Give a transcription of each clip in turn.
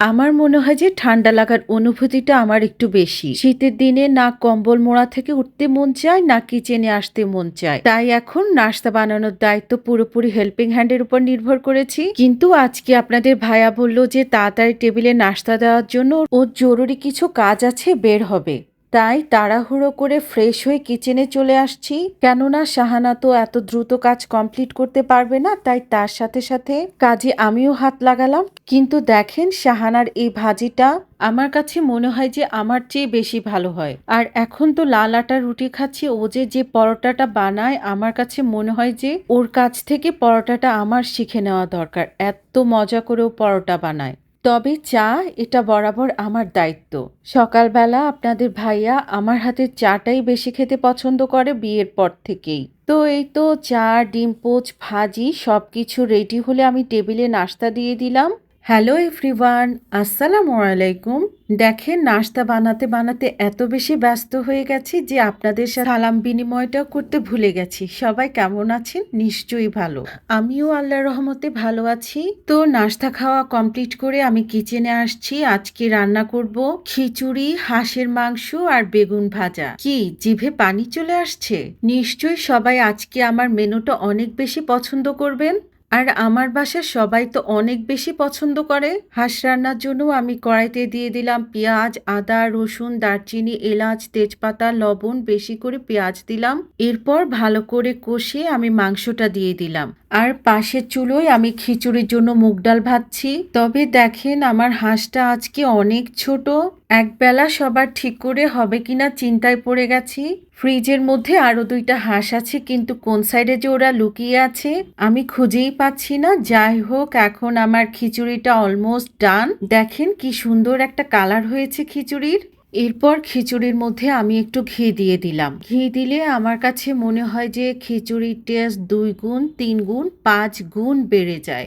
আমার মনে হয় যে ঠান্ডা লাগার অনুভূতিটা আমার একটু বেশি। শীতের দিনে না কম্বল মোড়া থেকে উঠতে মন চায়, না কিচেনে আসতে মন চায়। তাই এখন নাস্তা বানানোর দায়িত্ব পুরোপুরি হেল্পিং হ্যান্ডের উপর নির্ভর করেছি। কিন্তু আজকে আপনাদের ভাইয়া বলল যে তাড়াতাড়ি টেবিলে নাস্তা দেওয়ার জন্য ওর জরুরি কিছু কাজ আছে, বের হবে। তাই তাড়াহুড়ো করে ফ্রেশ হয়ে কিচেনে চলে আসছি। কেননা শাহানা তো এত দ্রুত কাজ কমপ্লিট করতে পারবে না, তাই তার সাথে সাথে কাজে আমিও হাত লাগালাম। কিন্তু দেখেন শাহানার এই ভাজিটা আমার কাছে মনে হয় যে আমার চেয়ে বেশি ভালো হয়। আর এখন তো লাল আটা রুটি খাচ্ছি, ও যে যে পরোটাটা বানায়, আমার কাছে মনে হয় যে ওর কাছ থেকে পরোটাটা আমার শিখে নেওয়া দরকার। এত মজা করে ও পরোটা বানায়। তবে চা, এটা বরাবর আমার দায়িত্ব। সকালবেলা আপনাদের ভাইয়া আমার হাতের চাটাই বেশি খেতে পছন্দ করে বিয়ের পর থেকেই। তো এই তো চা, ডিম, পোচ, ভাজি সব কিছু রেডি হলে আমি টেবিলে নাস্তা দিয়ে দিলাম। হ্যালো এভরিওয়ান, আসসালামু আলাইকুম। দেখেন নাস্তা বানাতে বানাতে এত বেশি ব্যস্ত হয়ে গেছি যে আপনাদের সাথে সালাম বিনিময়টাও করতে ভুলে গেছি। সবাই কেমন আছেন? নিশ্চয়ই ভালো। আমিও আল্লাহর রহমতে ভালো আছি। তো নাস্তা খাওয়া কমপ্লিট করে আমি কিচেনে আসছি। আজকে রান্না করব খিচুড়ি, হাঁসের মাংস আর বেগুন ভাজা। কি, জিভে পানি চলে আসছে? নিশ্চয়ই সবাই আজকে আমার মেনুটা অনেক বেশি পছন্দ করবেন। আর আমার বাসার সবাই তো অনেক বেশি পছন্দ করে। হাঁস রান্নার জন্য আমি কড়াইতে দিয়ে দিলাম পেঁয়াজ, আদা, রসুন, দারচিনি, এলাচ, তেজপাতা, লবণ, বেশি করে পেঁয়াজ দিলাম। এরপর ভালো করে কষিয়ে আমি মাংসটা দিয়ে দিলাম। আর পাশের চুলোয় আমি খিচুড়ির জন্য মুগ ডাল ভাজছি। তবে দেখেন আমার হাঁসটা আজকে অনেক ছোট। একবেলা সবার ঠিক করে হবে কিনা চিন্তায় পড়ে গেছি। ফ্রিজের মধ্যে আরও দুইটা হাঁস আছে, কিন্তু কোন সাইডে যে ওরা লুকিয়ে আছে, আমি খুঁজেই পাচ্ছি না। যাই হোক, এখন আমার খিচুড়িটা অলমোস্ট ডান দেখেন কি সুন্দর একটা কালার হয়েছে খিচুড়ির। এরপর খিচুড়ির মধ্যে আমি একটু ঘি দিয়ে দিলাম। ঘি দিলে আমার কাছে মনে হয় যে খিচুড়ির টেস্ট দুই গুণ তিন গুণ পাঁচ গুণ বেড়ে যায়।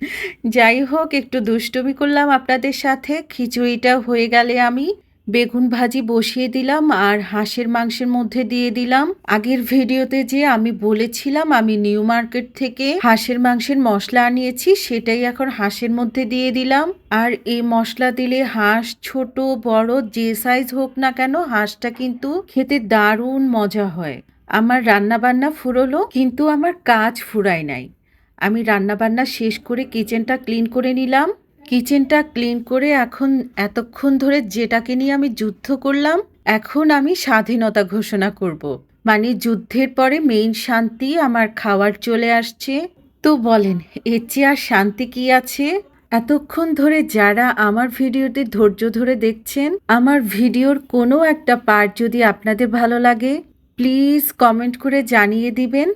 যাই হোক একটু দুষ্টুমি করলাম আপনাদের সাথে। খিচুড়িটা হয়ে গেলে আমি বেগুন ভাজি বসিয়ে দিলাম আর হাঁসের মাংসের মধ্যে দিয়ে দিলাম। আগের ভিডিওতে যে আমি বলেছিলাম আমি নিউ মার্কেট থেকে হাঁসের মাংসের মশলা আনিয়েছি, সেটাই এখন হাঁসের মধ্যে দিয়ে দিলাম। আর এই মশলা দিলে হাঁস ছোট, বড়, যে সাইজ হোক না কেন হাঁসটা কিন্তু খেতে দারুণ মজা হয়। আমার রান্না বান্না ফুরলো, কিন্তু আমার কাজ ফুরায় নাই। আমি রান্নাবান্না শেষ করে কিচেনটা ক্লিন করে নিলাম। কিচেনটা ক্লিন করে এখন এতক্ষণ ধরে যেটাকে নিয়ে আমি যুদ্ধ করলাম, এখন আমি স্বাধীনতা ঘোষণা করব। মানে যুদ্ধের পরে মেইন শান্তি আমার খাওয়ার চলে আসছে। তো বলেন, এর চেয়ে আর শান্তি কি আছে? এতক্ষণ ধরে যারা আমার ভিডিওতে ধৈর্য ধরে দেখছেন, আমার ভিডিওর কোনো একটা পার্ট যদি আপনাদের ভালো লাগে প্লিজ কমেন্ট করে জানিয়ে দিবেন।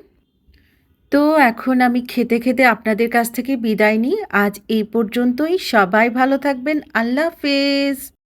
তো এখন আমি খেতে খেতে আপনাদের কাছ থেকে বিদায় নিই। আজ এই পর্যন্তই। সবাই ভালো থাকবেন। আল্লাহ হাফেজ।